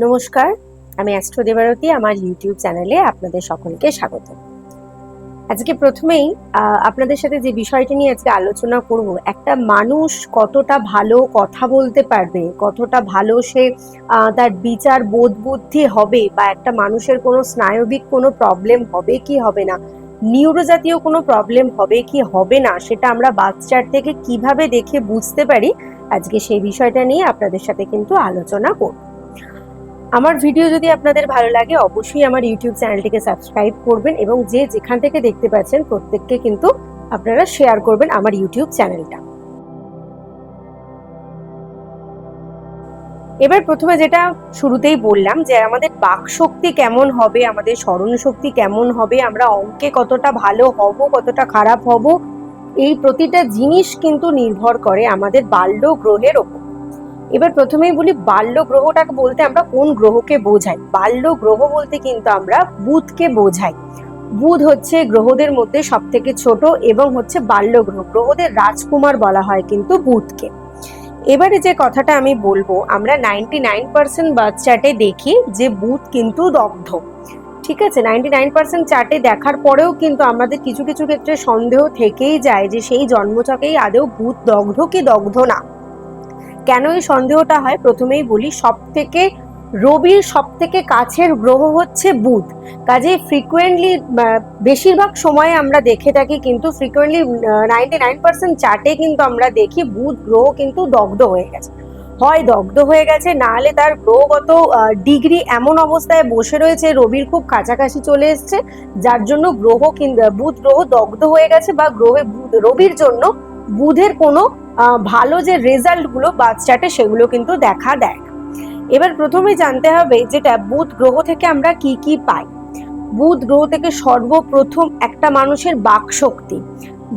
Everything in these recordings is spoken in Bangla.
নমস্কার, আমি অ্যাস্ট্রো দেবারতী, আমার ইউটিউব চ্যানেলে আপনাদের সকলকে স্বাগত। আজকে প্রথমেই আপনাদের সাথে যে বিষয়টি নিয়ে আজকে আলোচনা করব, একটা মানুষ কতটা ভালো কথা বলতে পারবে, কতটা ভালো সে তার বিচার বোধ বুদ্ধি হবে বা একটা মানুষের কোনো স্নায়বিক কোনো প্রবলেম হবে কি হবে না নিউরো জাতীয় কোনো প্রবলেম হবে কি হবে না, সেটা আমরা বাচ্চার থেকে কীভাবে দেখে বুঝতে পারি, আজকে সেই বিষয়টা নিয়ে আপনাদের সাথে কিন্তু আলোচনা করব। আমার ভিডিও যদি আপনাদের ভালো লাগে, অবশ্যই আমার ইউটিউব চ্যানেলটিকে সাবস্ক্রাইব করবেন এবং যে যেখান থেকে দেখতে পাচ্ছেন প্রত্যেককে কিন্তু আপনারা শেয়ার করবেন আমার ইউটিউব চ্যানেলটা। এবার প্রথমে যেটা শুরুতেই বললাম যে, আমাদের বাক শক্তি কেমন হবে, আমাদের স্মরণ শক্তি কেমন হবে, আমরা অঙ্কে কতটা ভালো হব, কতটা খারাপ হব, এই প্রতিটা জিনিস কিন্তু নির্ভর করে আমাদের বাল্য গ্রহের ওপর। এবার প্রথমেই বলি বাল্য গ্রহটাকে বলতে আমরা কোন গ্রহকে বোঝাই? বাল্য গ্রহ বলতে কিন্তু আমরা বুধকে বোঝাই। বুধ হচ্ছে গ্রহদের মধ্যে সব থেকে ছোট এবং হচ্ছে বাল্য গ্রহ গ্রহদের রাজকুমার বলা হয় কিন্তু বুধকে। এবারে যে কথাটা আমি বলব, আমরা নাইনটি নাইন পার্সেন্ট বার্থ চার্টে দেখি যে বুধ কিন্তু দগ্ধ। ঠিক আছে? নাইনটি নাইন পার্সেন্ট চার্টে দেখার পরেও কিন্তু আমাদের কিছু কিছু ক্ষেত্রে সন্দেহ থেকেই যায় যে সেই জন্মচকেই আদেও ভূত দগ্ধ কি দগ্ধ না। কেন এই সন্দেহটা হয়? প্রথমেই বলি সব থেকে রবির সব থেকে কাছের গ্রহ হচ্ছে বুধ। কাজে ফ্রিকুয়েন্টলি বেশিরভাগ সময়ে আমরা দেখে থাকি কিন্তু ফ্রিকুয়েন্টলি নাইনটি নাইন পার্সেন্ট চার্টে কিন্তু আমরা দেখি বুধ গ্রহ কিন্তু দগ্ধ হয়ে গেছে। হয় দগ্ধ হয়ে গেছে, না হলে তার গ্রহগত ডিগ্রি এমন অবস্থায় বসে রয়েছে, রবির খুব কাছাকাছি চলে এসছে, যার জন্য গ্রহ কিন্তু বুধ গ্রহ দগ্ধ হয়ে গেছে বা গ্রহে, রবির জন্য বুধের কোনো ভালো যে রেজাল্টগুলো বাচ্চাটে সেগুলো কিন্তু দেখা দেয়। এবার প্রথমে জানতে হবে যেটা বুধ গ্রহ থেকে আমরা কি কি পাই। বুধ গ্রহ থেকে সর্বপ্রথম একটা মানুষের বাক শক্তি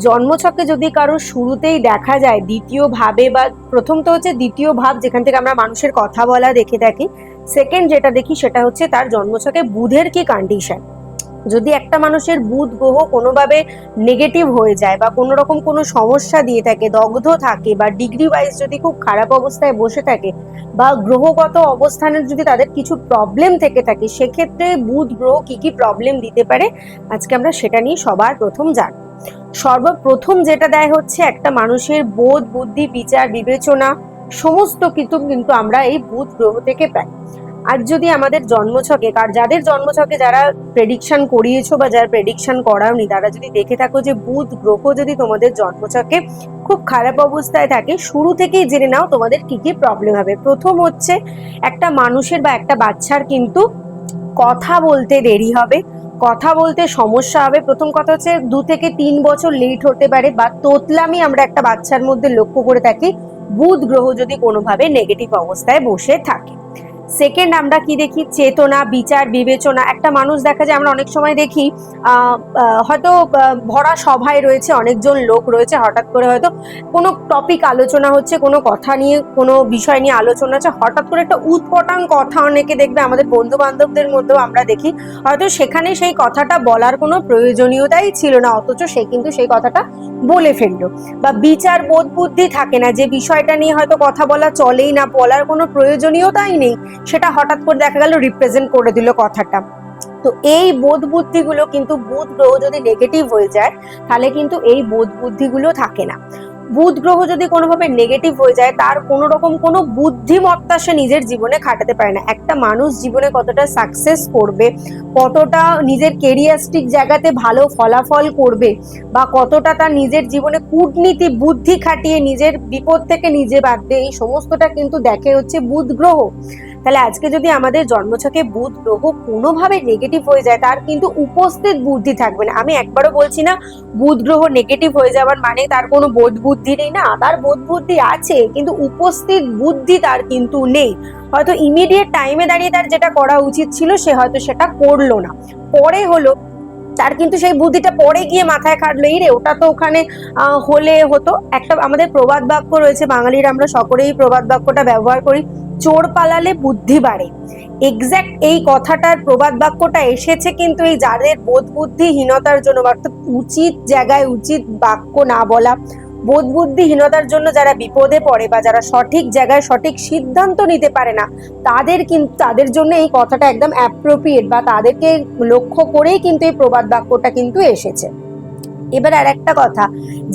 জন্মছকে যদি কারও শুরুতেই দেখা যায় দ্বিতীয় ভাবে বা প্রথম তো হচ্ছে দ্বিতীয় ভাব যেখান থেকে আমরা মানুষের কথা বলা দেখে থাকি সেকেন্ড যেটা দেখি সেটা হচ্ছে তার জন্মছকে বুধের কি কন্ডিশন যদি একটা মানুষের বুধ গ্রহ কোনোভাবে নেগেটিভ হয়ে যায় বা কোনো রকম কোনো সমস্যা দিয়ে থাকে, দগ্ধ থাকে বা ডিগ্রি ওয়াইজ যদি খুব খারাপ অবস্থায় বসে থাকে বা গ্রহগত অবস্থানের যদি তাদের কিছু প্রবলেম থেকে থাকে, সেক্ষেত্রে বুধ গ্রহ কি কি প্রবলেম দিতে পারে? আজকে আমরা সেটা নিয়ে সবার প্রথম জানব। সর্বপ্রথম যেটা দেয় হচ্ছে একটা মানুষের বোধ, বুদ্ধি, বিচার, বিবেচনা, সমস্ত কিছু কিন্তু আমরা এই বুধ গ্রহ থেকে পাই। আর যদি আমাদের জন্মছকে, কার যাদের জন্মছকে যারা প্রেডিকশন করিয়েছো বা যারা প্রেডিকশন করাওনি, তারা যদি দেখে থাকো যে বুধ গ্রহ যদি তোমাদের জন্মছকে খুব খারাপ অবস্থায় থাকে, শুরু থেকেই জেনে নাও তোমাদের কি কি প্রবলেম হবে। প্রথম হচ্ছে, একটা মানুষের বা একটা বাচ্চার কিন্তু কথা বলতে দেরি হবে, কথা বলতে সমস্যা হবে। প্রথম কথা হচ্ছে, দু থেকে তিন বছর লেট হতে পারে বা তোতলামি আমরা একটা বাচ্চার মধ্যে লক্ষ্য করে থাকি, বুধ গ্রহ যদি কোনোভাবে নেগেটিভ অবস্থায় বসে থাকে। সেকেন্ড আমরা কি দেখি? চেতনা বিচার বিবেচনা একটা মানুষ দেখা যায়, আমরা অনেক সময় দেখি হয়তো ভরা সভায় রয়েছে, অনেকজন লোক রয়েছে, হঠাৎ করে হয়তো কোনো টপিক আলোচনা হচ্ছে, কোনো কথা নিয়ে, কোনো বিষয় নিয়ে আলোচনা হচ্ছে, হঠাৎ করে একটা উৎপটাং কথা অনেকে দেখবে, আমাদের বন্ধু বান্ধবদের মধ্যেও আমরা দেখি, হয়তো সেখানে সেই কথাটা বলার কোনো প্রয়োজনীয়তাই ছিল না, অথচ সে কিন্তু সেই কথাটা বলে ফেলল। বা বিচার বোধ বুদ্ধি থাকে না, যে বিষয়টা নিয়ে হয়তো কথা বলা চলেই না, বলার কোনো প্রয়োজনীয়তাই নেই, সেটা হঠাৎ করে দেখা গেল রিপ্রেজেন্ট করে দিল কথাটা। তো এই বোধ বুদ্ধিগুলো কিন্তু বুধ গ্রহ যদি নেগেটিভ হয়ে যায়, তাহলে কিন্তু এই বোধ বুদ্ধিগুলো থাকে না। বুধ গ্রহ যদি কোনোভাবে নেগেটিভ হয়ে যায়, তার কোনো রকম কোনো বুদ্ধিমত্তা সে নিজের জীবনে খাটাতে পারে না। একটা মানুষ জীবনে কতটা সাকসেস করবে, কতটা নিজের কেরিয়াস্টিক জায়গাতে ভালো ফলাফল করবে, বা কতটা তার নিজের জীবনে কূটনীতি বুদ্ধি খাটিয়ে নিজের বিপদ থেকে নিজে বাঁধবে এই সমস্তটা কিন্তু দেখে হচ্ছে বুধ গ্রহ। তাহলে আজকে যদি আমাদের জন্মছকে বুধ গ্রহ কোনোভাবে নেগেটিভ হয়ে যায়, তার কিন্তু উপস্থিত বুদ্ধি থাকবে না। আমি একবারও বলছি না, বুধ গ্রহ নেগেটিভ হয়ে যাওয়ার মানে তার কোনো বোধ বুদ্ধি নেই। না, তার বোধ বুদ্ধি আছে, কিন্তু উপস্থিত বুদ্ধি তার কিন্তু নেই। হয়তো ইমিডিয়েট টাইমে দাঁড়িয়ে তার যেটা করা উচিত ছিল, সে হয়তো সেটা করল না। পরে হলো, তার কিন্তু সেই বুদ্ধিটা পরে গিয়ে মাথায় খাটলো, এই রে, ওটা তো ওখানে হলে হতো। একটা আমাদের প্রবাদ বাক্য রয়েছে, বাঙালির আমরা সকলেই প্রবাদ বাক্যটা ব্যবহার করি। চোর পালালে বুদ্ধি বাড়ে। এক্স্যাক্ট এই কথাটার প্রবাদ বাক্যটা এসেছে কিন্তু এই যাদের বোধ বুদ্ধিহীনতার জন্য অর্থাৎ উচিত জায়গায় উচিত বাক্য না বলা বোধ বুদ্ধিহীনতার জন্য যারা বিপদে পড়ে বা যারা সঠিক জায়গায় সঠিক সিদ্ধান্ত নিতে পারে না, তাদের কিন্তু তাদের জন্য এই কথাটা একদম অ্যাপ্রোপ্রিয়েট বা তাদেরকে লক্ষ্য করেই কিন্তু এই প্রবাদ বাক্যটা কিন্তু এসেছে। এবার আর একটা কথা,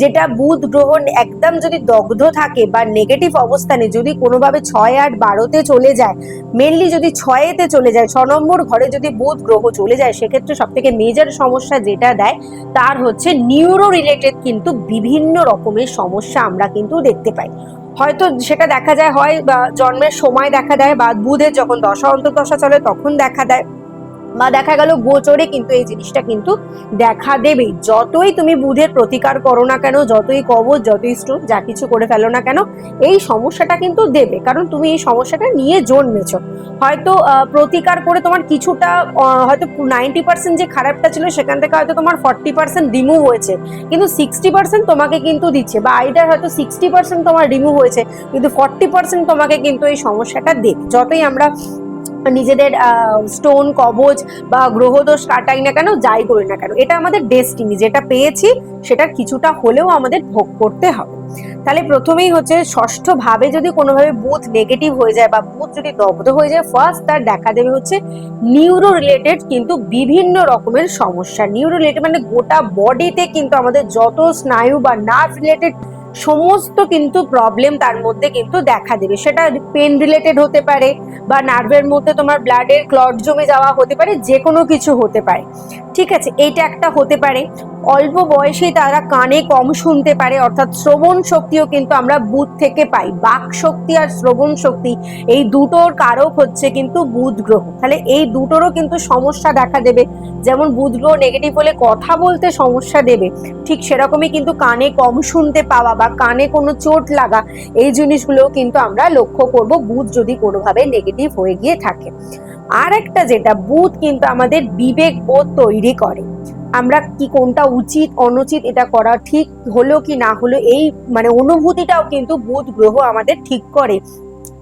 যেটা বুধ গ্রহণ একদম যদি দগ্ধ থাকে বা নেগেটিভ অবস্থানে যদি কোনোভাবে ছয় আট বারোতে চলে যায় মেনলি যদি ছয়েতে চলে যায়, ছ নম্বর ঘরে যদি বুধ গ্রহ চলে যায়, সেক্ষেত্রে সব থেকে মেজর সমস্যা যেটা দেয়, তার হচ্ছে নিউরো রিলেটেড কিন্তু বিভিন্ন রকমের সমস্যা আমরা কিন্তু দেখতে পাই। হয়তো সেটা দেখা যায়, হয় বা জন্মের সময় দেখা দেয় বা বুধের যখন দশা, অন্তর্দশা চলে, তখন দেখা দেয়। বা দেখা গেল গোচরে কিন্তু এই জিনিসটা কিন্তু দেখা দেবেই যতই তুমি বুধের প্রতিকার করো না কেন, যতই কবচ, যতই স্ট্রোক, যা কিছু করে ফেলো না কেন, এই সমস্যাটা কিন্তু দেবে। কারণ তুমি এই সমস্যাটা নিয়ে জন্মেছ। হয়তো প্রতিকার করে তোমার কিছুটা হয়তো নাইনটি পার্সেন্ট যে খারাপটা ছিল, সেখান থেকে হয়তো তোমার ফর্টি পার্সেন্ট রিমুভ হয়েছে। কিন্তু সিক্সটি পার্সেন্ট তোমাকে কিন্তু দিচ্ছে বা আইডার হয়তো সিক্সটি পার্সেন্ট তোমার রিমুভ হয়েছে। কিন্তু ফর্টি পার্সেন্ট তোমাকে কিন্তু এই সমস্যাটা দেবে। যতই আমরা নিজেদের স্টোন কবচ বা গ্রহদোষ কাটাই না কেন, যাই করি না কেন। এটা আমাদের ডেস্টিনি যেটা পেয়েছি সেটা কিছুটা হলেও আমাদের ভোগ করতে হবে। তাহলে প্রথমেই হচ্ছে ষষ্ঠ ভাবে যদি কোনোভাবে বুথ নেগেটিভ হয়ে যায় বা বুথ যদি দগ্ধ হয়ে যায় ফার্স্ট তার দেখা দেবে হচ্ছে নিউরো রিলেটেড কিন্তু বিভিন্ন রকমের সমস্যা। নিউরো রিলেটেড মানে গোটা বডিতে কিন্তু আমাদের যত স্নায়ু বা নার্ভ রিলেটেড সমস্ত কিন্তু প্রবলেম তার মধ্যে কিন্তু দেখা দেবে। সেটা পেন রিলেটেড হতে পারে বা নার্ভের মধ্যে তোমার ব্লাডের ক্লট জমে যাওয়া হতে পারে যে কোনো কিছু হতে পারে। ঠিক আছে এটা একটা হতে পারে। অল্প বয়সেই তারা কানে কম শুনতে পারে, অর্থাৎ শ্রবণ শক্তিও কিন্তু আমরা বুধ থেকে পাই। বাক শক্তি আর শ্রবণ শক্তি, এই দুটোর কারক হচ্ছে কিন্তু বুধ গ্রহ। তাহলে এই দুটোরও কিন্তু সমস্যা দেখা দেবে। যেমন বুধ গ্রহ নেগেটিভ হলে কথা বলতে সমস্যা দেবে, ঠিক সেরকমই কিন্তু কানে কম শুনতে পাওয়া বা কানে কোনো চোট লাগা, এই জিনিসগুলোও কিন্তু আমরা লক্ষ্য করব। বুধ যদি কোনোভাবে নেগেটিভ হয়ে গিয়ে থাকে। আর একটা যেটা বুধ কিন্তু আমাদের বিবেক বোধ তৈরি করে। আমরা কি কোনটা উচিত, অনুচিত, এটা করা ঠিক হলো কি না হলো, এই মানে অনুভূতিটাও কিন্তু বুধ গ্রহ আমাদের ঠিক করে।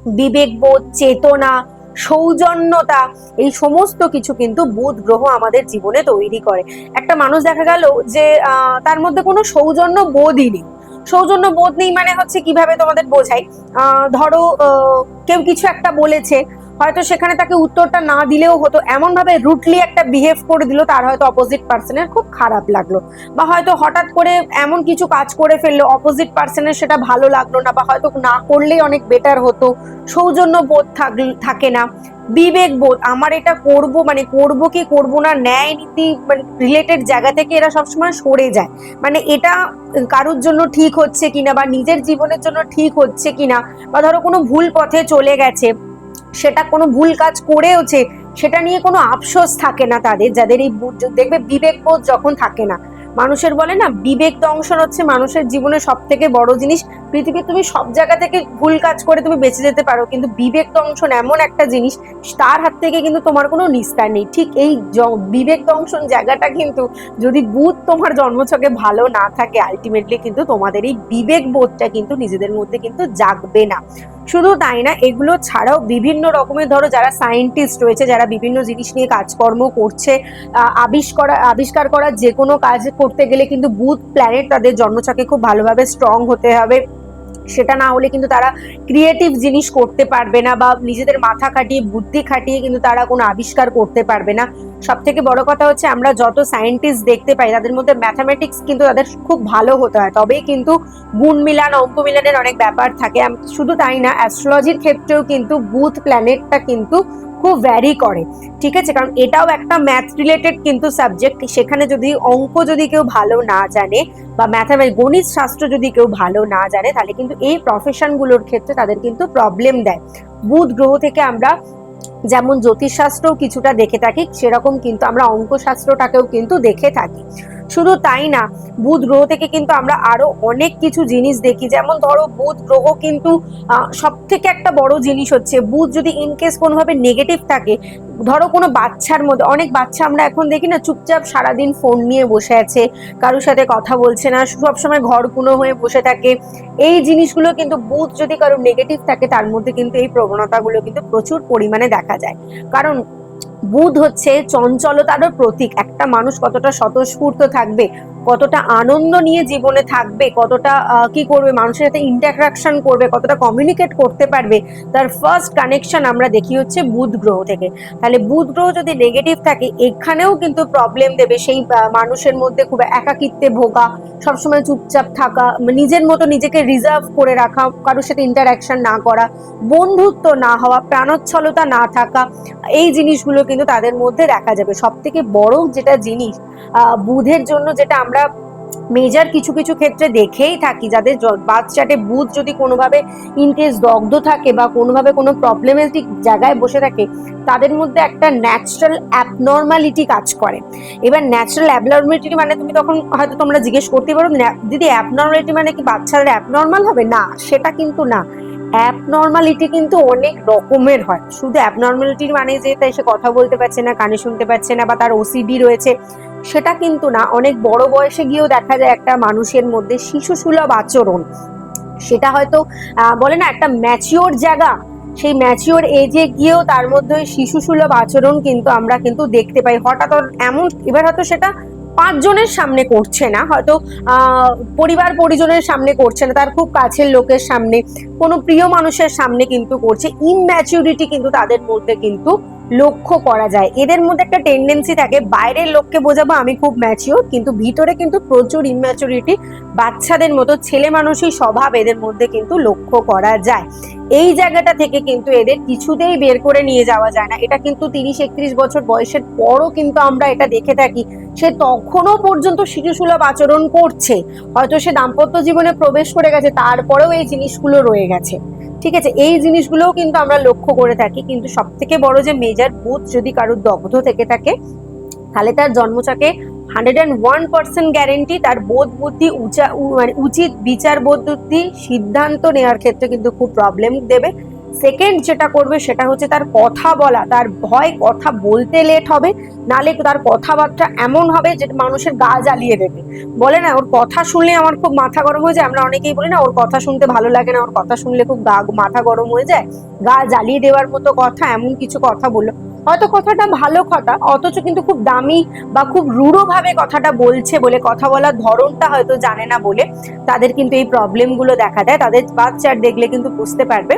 বিবেকবোধ চেতনা, সৌজন্যতা, এই সমস্ত কিছু কিন্তু বুধ গ্রহ আমাদের জীবনে তৈরি করে। একটা মানুষ দেখা গেল যে তার মধ্যে কোনো সৌজন্য বোধই নেই। সৌজন্য বোধ নেই মানে হচ্ছে কীভাবে তোমাদের বোঝাই? ধরো কেউ কিছু একটা বলেছে হয়তো সেখানে তাকে উত্তরটা না দিলেও হতো। এমন ভাবে রুটলি একটা বিহেভ করে দিল, তার হয়তো অপোজিট পার্সনের খুব খারাপ লাগল। বা হয়তো হঠাৎ করে এমন কিছু কাজ করে ফেলল অপোজিট পার্সনের সেটা ভালো লাগল না, বা হয়তো না করলেই অনেক বেটার হতো। সৌজন্য বোধ থাকে না। বিবেক বোধ আমার এটা করব মানে করব কি করব না, ন্যায় নীতি মানে রিলেটেড জায়গা থেকে এরা সবসময় সরে যায়। মানে এটা কারোর জন্য ঠিক হচ্ছে কিনা, বা নিজের জীবনের জন্য ঠিক হচ্ছে কিনা, বা ধরো কোনো ভুল পথে চলে গেছে সেটা কোনো ভুল কাজ করেওছে, সেটা নিয়ে কোনো আফসোস থাকে না তাদের, যাদের এই দেখবে বিবেকবোধ যখন থাকে না। মানুষের বলে না, বিবেক দংশন হচ্ছে মানুষের জীবনে সব থেকে বড় জিনিস। পৃথিবীর তুমি সব জায়গা থেকে ভুল কাজ করে তুমি বেঁচে যেতে পারো, কিন্তু বিবেক দংশন এমন একটা জিনিস, তার হাত থেকে কিন্তু তোমার কোনো নিস্তার নেই। ঠিক এই বিবেক দংশন জায়গাটা কিন্তু যদি বুধ তোমার জন্মছকে ভালো না থাকে আলটিমেটলি কিন্তু তোমাদের এই বিবেক বোধটা কিন্তু নিজেদের মধ্যে কিন্তু জাগবে না। শুধু তাই না, এগুলো ছাড়াও বিভিন্ন রকমের, ধরো যারা সায়েন্টিস্ট রয়েছে, যারা বিভিন্ন জিনিস নিয়ে কাজকর্ম করছে আবিষ্কার আবিষ্কার করার যে কোনো কাজ করতে গেলে কিন্তু বুধ প্ল্যানেট তাদের জন্মছকে খুব ভালোভাবে স্ট্রং হতে হবে। সেটা না হলে কিন্তু তারা ক্রিয়েটিভ জিনিস করতে পারবে না বা নিজেদের মাথা খাটিয়ে, বুদ্ধি খাটিয়ে কিন্তু তারা কোনো আবিষ্কার করতে পারবে না। সব থেকে বড় কথা হচ্ছে আমরা যত সায়েন্টিস্ট দেখতে পাই, তাদের মধ্যে ম্যাথামেটিক্স কিন্তু তাদের খুব ভালো হতে হয়। তবেই কিন্তু গুণ মিলান, অঙ্ক মিলানের অনেক ব্যাপার থাকে। শুধু তাই না অ্যাস্ট্রোলজির ক্ষেত্রেও কিন্তু বুথ প্ল্যানেটটা কিন্তু খুব ভ্যারি করে। ঠিক আছে? কারণ এটাও একটা ম্যাথ রিলেটেড কিন্তু সাবজেক্ট সেখানে যদি অঙ্ক যদি কেউ ভালো না জানে বা ম্যাথামেটিক গণিত শাস্ত্র যদি কেউ ভালো না জানে, তাহলে কিন্তু এই প্রফেশনগুলোর ক্ষেত্রে তাদের কিন্তু প্রবলেম দেয়। বুধ গ্রহ থেকে আমরা যেমন জ্যোতিষশাস্ত্রও কিছুটা দেখে থাকি সেরকম কিন্তু আমরা অঙ্কশাস্ত্রটাকেও কিন্তু দেখে থাকি। শুধু তাই না, বুধ গ্রহ থেকে কিন্তু আমরা আরও অনেক কিছু জিনিস দেখি। যেমন ধরো, বুধ গ্রহ কিন্তু সব থেকে একটা বড় জিনিস হচ্ছে, বুধ যদি ইনকেস কোনোভাবে নেগেটিভ থাকে, ধরো কোনো বাচ্চার মধ্যে, অনেক বাচ্চা আমরা এখন দেখি না, চুপচাপ সারাদিন ফোন নিয়ে বসে আছে, কারোর সাথে কথা বলছে না, সবসময় ঘর কুনো হয়ে বসে থাকে। এই জিনিসগুলো কিন্তু বুধ যদি কারোর নেগেটিভ থাকে, তার মধ্যে কিন্তু এই প্রবণতাগুলো কিন্তু প্রচুর পরিমাণে দেখা যায়। কারণ বুধ হচ্ছে চঞ্চলতারও প্রতীক। একটা মানুষ কতটা স্বতঃস্ফূর্ত থাকবে, কতটা আনন্দ নিয়ে জীবনে থাকবে, কতটা কি করবে, মানুষের সাথে ইন্টারাকশন করবে, কতটা কমিউনিকেট করতে পারবে, তার ফার্স্ট কানেকশন আমরা দেখি হচ্ছে বুধ গ্রহ থেকে। তাহলে বুধ গ্রহ যদি নেগেটিভ থাকে, এখানেও কিন্তু প্রবলেম দেবে সেই মানুষের মধ্যে খুব একাকিত্বে ভোগা, সবসময় চুপচাপ থাকা, নিজের মতো নিজেকে রিজার্ভ করে রাখা, কারোর সাথে ইন্টারাকশন না করা, বন্ধুত্ব না হওয়া, প্রাণোচ্ছলতা না থাকা, এই জিনিসগুলো কিন্তু তাদের মধ্যে দেখা যাবে। সব থেকে বড় যেটা জিনিস বুধের জন্য যেটা আমরা মেজার কিছু কিছু ক্ষেত্রে দেখেই থাকি, যাদের বাদ চাটে বুধ যদি কোনোভাবে ইনকেস দগ্ধ থাকে বা কোনোভাবে কোনো প্রবলেমেটিক জায়গায় বসে থাকে, তাদের মধ্যে একটা ন্যাচারাল অ্যাবনর্মালিটি কাজ করে। এবার ন্যাচারাল অ্যাবনর্মালিটি মানে তুমি তখন হয়তো তোমরা জিজ্ঞেস করতে পারো "ন্যা- দিদি অ্যাবনর্মালিটি মানে কি বাচ্চারা অ্যাবনর্মাল হবে? না, সেটা কিন্তু না। অ্যাবনর্মালিটি কিন্তু অনেক রকমের হয়। শুধু অ্যাবনর্মালিটির মানে যে তাই সে কথা বলতে পারছে না, কানে শুনতে পাচ্ছে না বা তার ওসিডি রয়েছে, সেটা কিন্তু না। অনেক বড় বয়সে গিয়েও দেখা যায় একটা মানুষের মধ্যে শিশু সুলভ আচরণ। সেটা হয়তো বলে না একটা ম্যাচিওর জায়গা। সেই ম্যাচিওর এজে গিয়েও তার মধ্যে শিশু সুলভ আচরণ কিন্তু আমরা কিন্তু দেখতে পাই। হঠাৎ এমন, এবার হয়তো সেটা পাঁচজনের সামনে করছে না, হয়তো পরিবার পরিজনের সামনে করছে না, তার খুব কাছের লোকের সামনে, কোনো প্রিয় মানুষের সামনে কিন্তু করছে। ইনম্যাচিউরিটি কিন্তু তাদের মধ্যে কিন্তু লক্ষ্য করা যায়। এদের মধ্যে একটা টেন্ডেন্সি থাকে, বাইরের লোককে বোঝাবো আমি খুব ম্যাচিওর কিন্তু ভিতরে কিন্তু প্রচুর ইনম্যাচুরিটি বাচ্চাদের মতো, ছেলে মানুষই স্বভাব এদের মধ্যে কিন্তু লক্ষ্য করা যায়। এই জায়গাটা থেকে কিন্তু এদের কিছুতেই বের করে নিয়ে যাওয়া যায় না। এটা কিন্তু তিরিশ, একত্রিশ বছর বয়সের পরও কিন্তু আমরা এটা দেখে থাকি। সে তখনও পর্যন্ত শিশুসুলভ আচরণ করছে। হয়তো সে দাম্পত্য জীবনে প্রবেশ করে গেছে, তারপরেও এই জিনিসগুলো রয়ে গেছে। ঠিক আছে? এই জিনিসগুলোও কিন্তু আমরা লক্ষ্য করে থাকি। কিন্তু সব থেকে বড় যে মেজার বুথ যদি কারোর দগ্ধ থেকে থাকে, তাহলে তার জন্মচাকে hundred and one percent guarantee তার বোধ বুদ্ধি, উচা মানে উচিত বিচার বোধ বুদ্ধি, সিদ্ধান্ত নেওয়ার ক্ষেত্রে কিন্তু খুব প্রবলেম দেবে। সেকেন্ড যেটা করবে সেটা হচ্ছে তার কথা বলা, তার ভয় কথা বলতে লেট হবে, নালে তার কথাবার্তা এমন হবে যে মানুষের গা জ্বালিয়ে দেবে। বলে না, ওর কথা শুনলে আমার খুব মাথা গরম হয়ে যায়, আমরা অনেকেই বলি না, ওর কথা শুনতে ভালো লাগে না, ওর কথা শুনলে খুব গা, মাথা গরম হয়ে যায়। গা জ্বালিয়ে দেওয়ার মতো কথা, এমন কিছু কথা বলল। হয়তো কথাটা ভালো কথা, অথচ কিন্তু খুব দামি বা খুব রূঢ়ভাবে কথাটা বলছে বলে, কথা বলার ধরনটা হয়তো জানে না বলে তাদের কিন্তু এই প্রবলেমগুলো দেখা দেয়। তাদের বাচ্চার দেখলে কিন্তু বুঝতে পারবে।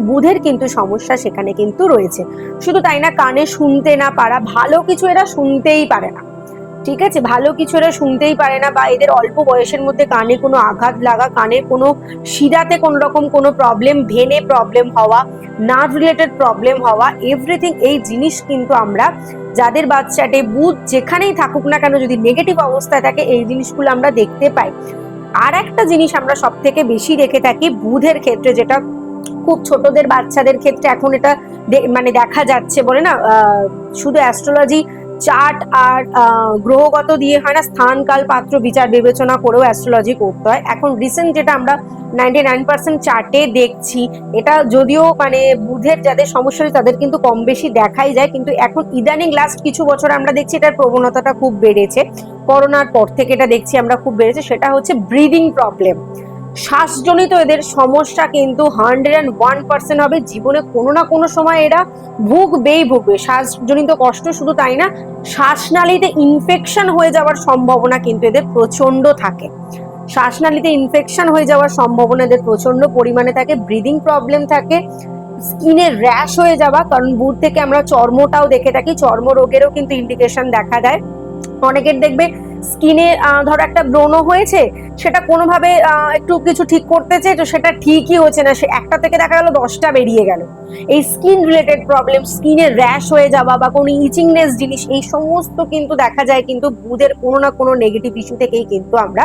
বুধের কিন্তু সমস্যা সেখানে কিন্তু রয়েছে। শুধু তাই না, কানে শুনতে না পারা, ভালো কিছু এরা শুনতেই পারে না। ঠিক আছে, ভালো কিছু শুনতেই পারে না বা এদের অল্প বয়সের মধ্যে কানে কোনো আঘাত লাগা কানের কোনো শিরাতে কোনো রকম কোনো প্রবলেম ভেনে প্রবলেম হওয়া নার্ভ রিলেটেড প্রবলেম হওয়া এভরিথিং এই জিনিস কিন্তু আমরা যাদের বাচ্চাটে বুধ যেখানেই থাকুক না কেন যদি নেগেটিভ অবস্থায় থাকে, এই জিনিসগুলো আমরা দেখতে পাই। আর একটা জিনিস আমরা সব থেকে বেশি দেখে থাকি বুধের ক্ষেত্রে যেটা খুব ছোটদের বাচ্চাদের ক্ষেত্রে এখন এটা মানে দেখা যাচ্ছে বলে না শুধু অ্যাস্ট্রোলজি চার্ট আর গ্রহগত দিয়ে হয় না স্থান কাল পাত্র বিচার বিবেচনা করেও অ্যাস্ট্রোলজি করতে হয়। এখন রিসেন্ট যেটা আমরা নাইনটি নাইন পার্সেন্ট চার্টে দেখছি, এটা যদিও মানে বুধের যাদের সমস্যা হয়েছে তাদের কিন্তু কম বেশি দেখাই যায়, কিন্তু এখন ইদানিং লাস্ট কিছু বছর আমরা দেখছি এটার প্রবণতাটা খুব বেড়েছে। করোনার পর থেকে এটা দেখছি আমরা খুব বেড়েছে, সেটা হচ্ছে ব্রিদিং প্রবলেম শ্বাসজনিত এদের সমস্যা কিন্তু হান্ড্রেড অ্যান্ড ওয়ান পার্সেন্ট হবে। জীবনে কোনো না কোনো সময় এরা ভুগবেই ভুগবে। শ্বাসজনিত কষ্ট শুধু তাই না, শ্বাসনালীতে ইনফেকশন হয়ে যাওয়ার সম্ভাবনা কিন্তু এদের প্রচণ্ড থাকে। শ্বাসনালীতে ইনফেকশন হয়ে যাওয়ার সম্ভাবনা এদের প্রচণ্ড পরিমাণে থাকে ব্রিদিং প্রবলেম থাকে, স্কিনে র্যাশ হয়ে যাওয়া, কারণ বুধ থেকে আমরা চর্মটাও দেখে থাকি চর্ম রোগেরও কিন্তু ইন্ডিকেশন দেখা দেয়। অনেকের দেখবে স্কিনে ধরো একটা ব্রণ হয়েছে, সেটা কোনোভাবে একটু কিছু ঠিক করতেছে তো সেটা ঠিকই হচ্ছে না, সে একটা থেকে দেখা গেল দশটা বেরিয়ে গেল। এই স্কিন রিলেটেড প্রবলেম, স্কিনে র্যাশ হয়ে যাওয়া বা কোনো ইচিংনেস জিনিস, এই সমস্ত কিন্তু দেখা যায় কিন্তু বুধের কোনো না কোনো নেগেটিভ ইস্যু থেকেই কিন্তু আমরা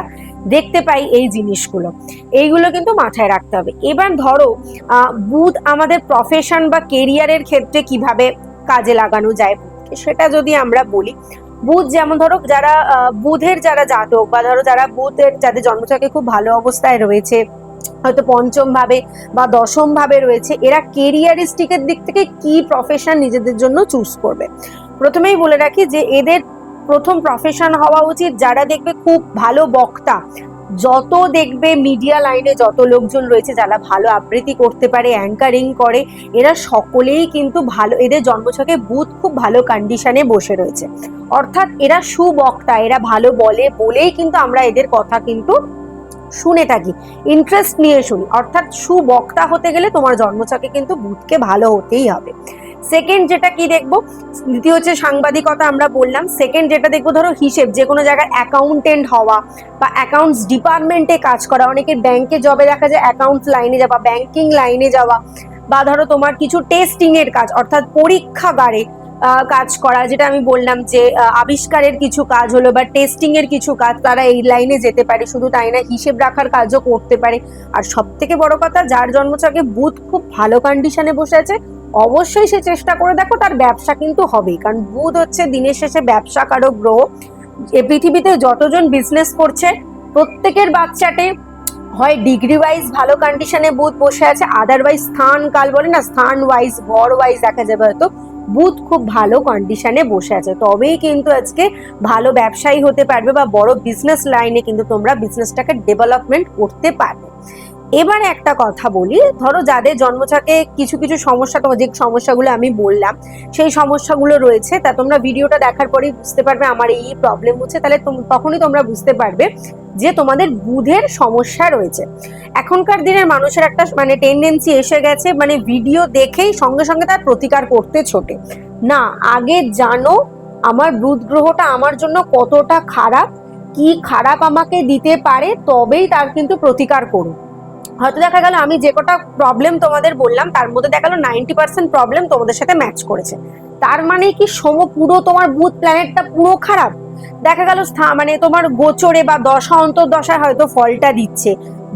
দেখতে পাই এই জিনিসগুলো। এইগুলো কিন্তু মাথায় রাখতে হবে। এবার ধরো বুধ আমাদের প্রফেশন বা কেরিয়ারের ক্ষেত্রে কীভাবে কাজে লাগানো যায়, সেটা যদি আমরা বলি বুধ যেমন ধরো যারা বুধের যারা জাতক বা ধরো যারা বুধের, যাদের জন্মছকে খুব ভালো অবস্থায় রয়েছে, হয়তো পঞ্চম ভাবে বা দশম ভাবে রয়েছে, এরা কেরিয়ারিস্টিকের দিক থেকে কি প্রফেশন নিজেদের জন্য চুজ করবে? প্রথমেই বলে রাখি যে এদের প্রথম প্রফেশন হওয়া উচিত যারা দেখবে খুব ভালো বক্তা যত দেখবে মিডিয়া লাইনে যত লোকজন রয়েছে যারা ভালো আবৃত্তি করতে পারে অ্যাঙ্কারিং করে, এরা সকলেই কিন্তু ভালো, এদের জন্মছকে বুধ খুব ভালো কন্ডিশনে বসে রয়েছে। অর্থাৎ এরা সুবক্তা, এরা ভালো বলে বলেই কিন্তু আমরা এদের কথা কিন্তু শুনে থাকি। ইন্টারেস্ট নিয়ে শুনি। অর্থাৎ সুবক্তা হতে গেলে তোমার জন্মছকে কিন্তু বুধকে ভালো হতেই হবে। সেকেন্ড যেটা কি দেখব? দ্বিতীয় হচ্ছে সাংবাদিকতা আমরা বললাম। সেকেন্ড যেটা দেখব, ধরো হিসেব, যে কোনো জায়গায় অ্যাকাউন্টেন্ট হওয়া বা অ্যাকাউন্টস ডিপার্টমেন্টে কাজ করা। অনেকের ব্যাংকে জবে দেখা যায় অ্যাকাউন্টস লাইনে যাওয়া ব্যাংকিং লাইনে যাওয়া বা ধরো তোমার কিছু টেস্টিং এর কাজ, অর্থাৎ পরীক্ষাগারে কাজ করা। যেটা আমি বললাম যে আবিষ্কারের কিছু কাজ হলো বা টেস্টিং এর কিছু কাজ, তারা এই লাইনে যেতে পারে। শুধু তাই না, হিসেব রাখার কাজও করতে পারে। আর সব থেকে বড় কথা, যার জন্মছকে বুধ খুব ভালো কন্ডিশনে বসে আছে অবশ্যই সে চেষ্টা করে দেখো, তার ব্যবসা কিন্তু হবেই। কারণ বুধ হচ্ছে দিনের শেষে ব্যবসা কারক গ্রহ। এ পৃথিবীতে যতজন বিজনেস করছে, প্রত্যেকের বাচ্চাটে হয় ডিগ্রি ওয়াইজ ভালো কন্ডিশনে বুধ বসে আছে আদারওয়াইজ স্থান কাল বলে না, স্থান ওয়াইজ ভর ওয়াইজ দেখা যাবে হয়তো। বুধ খুব ভালো কন্ডিশনে বসে আছে। তবেই কিন্তু আজকে ভালো ব্যবসায়ী হতে পারবে বা বড় বিজনেস লাইনে কিন্তু তোমরা বিজনেসটাকে ডেভেলপমেন্ট করতে পারবে। এবারে একটা কথা বলি। ধরো যাদের জন্মছকে কিছু কিছু সমস্যা তোমার যে সমস্যাগুলো আমি বললাম, সেই সমস্যাগুলো রয়েছে। তা তোমরা ভিডিওটা দেখার পরেই বুঝতে পারবে আমার এই প্রবলেম হচ্ছে। তাহলে তখনই তোমরা বুঝতে পারবে যে তোমাদের বুধের সমস্যা রয়েছে। এখনকার দিনের মানুষের একটা মানে টেন্ডেন্সি এসে গেছে মানে ভিডিও দেখেই সঙ্গে সঙ্গে তার প্রতিকার করতে ছোটে। না, আগে জানো আমার বুধ গ্রহটা আমার জন্য কতটা খারাপ, কি খারাপ আমাকে দিতে পারে, তবেই তার কিন্তু প্রতিকার করুন। হয়তো দেখা গেল আমি যে কটা প্রবলেম তোমাদের বললাম, তার মধ্যে দেখা গেলো নাইনটি পার্সেন্ট প্রবলেম তোমাদের সাথে ম্যাচ করেছে। তার মানে কি সম পুরো তোমার বুথ প্ল্যানেটটা পুরো খারাপ? দেখা গেল মানে তোমার গোচরে বা দশা অন্তর্দশায় হয়তো ফলটা দিচ্ছে।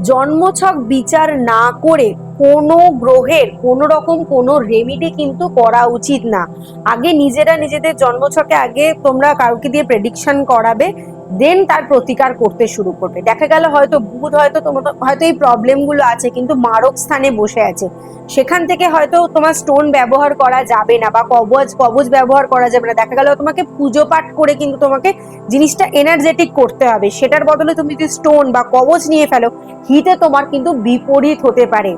জন্মছক বিচার না করে কোনো গ্রহের, কোনো রকম কোনো রেমিডি কিন্তু করা উচিত না। আগে নিজেরা নিজেদের জন্মছকে আগে তোমরা কাউকে দিয়ে প্রেডিকশন করাবে দেন তার প্রতিকার করতে শুরু করবে। দেখা গেল হয়তো বুধ হয়তো তোমার, হয়তো এই প্রবলেমগুলো আছে, কিন্তু মারক স্থানে বসে আছে। সেখান থেকে হয়তো তোমার স্টোন ব্যবহার করা যাবে না বা কবচ কবচ ব্যবহার করা যাবে না। দেখা গেল তোমাকে পুজো পাঠ করে কিন্তু তোমাকে জিনিসটা এনার্জেটিক করতে হবে। সেটার বদলে তুমি যদি স্টোন বা কবচ নিয়ে ফেলো হিতে তোমার কিন্তু বিপরীত হতে পারে।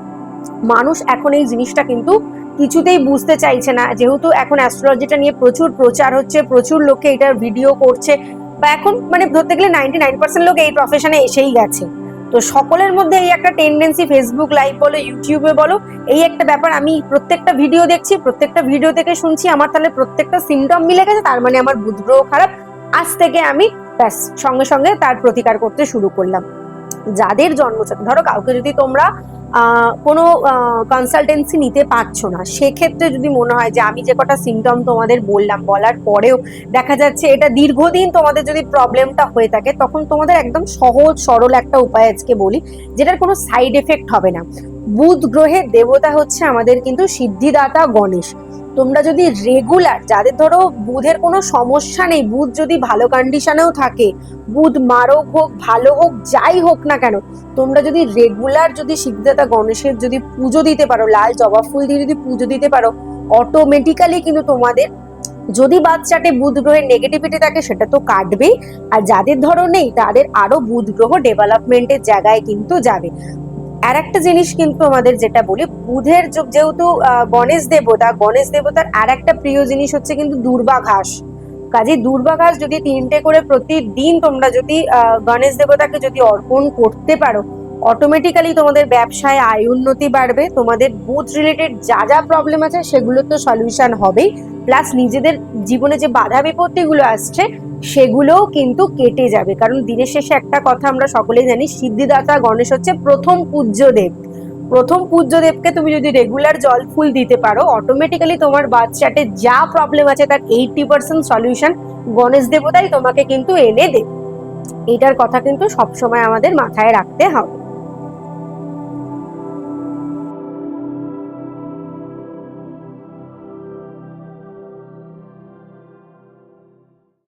মানুষ এখন এই জিনিসটা কিন্তু কিছুতেই বুঝতে চাইছে না। যেহেতু এখন অ্যাস্ট্রোলজিটা নিয়ে প্রচুর প্রচার হচ্ছে, প্রচুর লোকে এটার ভিডিও করছে। বা এখন মানে ধরতে গেলে নাইনটি নাইন পার্সেন্ট লোক এই প্রফেশনে এসেই গেছে। তো সকলের মধ্যে এই একটা টেন্ডেন্সি ফেসবুক লাইভ বলো ইউটিউবে বলো, এই একটা ব্যাপার আমি প্রত্যেকটা ভিডিও দেখছি, প্রত্যেকটা ভিডিও থেকে শুনছি, আমার তাহলে প্রত্যেকটা সিমটম মিলে গেছে, তার মানে আমার বুধগ্রহ খারাপ। আজ থেকে আমি ব্যাস, সঙ্গে সঙ্গে তার প্রতিকার করতে শুরু করলাম। যাদের জন্মছক ধরো কাউকে যদি তোমরা কোনো কনসালটেন্সি নিতে পারছ না, সেক্ষেত্রে যদি মনে হয় যে আমি যে কটা সিমটম তোমাদের বললাম, বলার পরেও দেখা যাচ্ছে এটা দীর্ঘদিন তোমাদের যদি প্রবলেমটা হয়ে থাকে, তখন তোমাদের একদম সহজ, সরল একটা উপায় আজকে বলি, যেটার কোনো সাইড এফেক্ট হবে না। বুধ গ্রহের দেবতা হচ্ছে আমাদের কিন্তু সিদ্ধিদাতা গণেশ। তোমরা যদি রেগুলার যাদের ধরো বুধের কোনো সমস্যা নেই, বুধ যদি ভালো কন্ডিশনেও থাকে, বুধ মারক হোক, ভালো হোক, যাই হোক না কেন, তোমরা যদি রেগুলার যদি সিদ্ধিদাতা গণেশের যদি পুজো দিতে পারো, লাল জবা ফুল দিয়ে যদি পুজো দিতে পারো অটোমেটিক্যালি কিন্তু তোমাদের যদি বাচ্চাটে বুধ গ্রহের নেগেটিভিটি থাকে, সেটা তো কাটবেই। আর যাদের ধরো নেই, তাদের আরও বুধ গ্রহ ডেভেলপমেন্টের জায়গায় কিন্তু যাবে। আর একটা জিনিস কিন্তু আমাদের যেটা বলি, বুধের যুগ যেহেতু গণেশ দেবতা, গণেশ দেবতার আর একটা প্রিয় জিনিস হচ্ছে কিন্তু দুর্বা ঘাস কাজে দুর্বা ঘাস যদি তিনটে করে প্রতিদিন তোমরা যদি গণেশ দেবতাকে যদি অর্পণ করতে পারো অটোমেটিক্যালি তোমাদের ব্যবসায় আয় উন্নতি বাড়বে, তোমাদের বুথ রিলেটেড যা যা প্রবলেম আছে সেগুলোর তো সলিউশন হবেই। প্লাস নিজেদের জীবনে যে বাধা বিপত্তিগুলো আসছে, সেগুলোও কিন্তু কেটে যাবে। কারণ দিনের শেষে একটা কথা আমরা সকলেই জানি, সিদ্ধিদাতা গণেশ হচ্ছে প্রথম পূজ্য দেব প্রথম পূজ্য দেবকে তুমি যদি রেগুলার জল ফুল দিতে পারো অটোমেটিক্যালি তোমার বাচ্চাটে যা প্রবলেম আছে তার এইটটি পার্সেন্ট সলিউশন গণেশ দেবতাই তোমাকে কিন্তু এনে দেবে। এটার কথা কিন্তু সবসময় আমাদের মাথায় রাখতে হবে।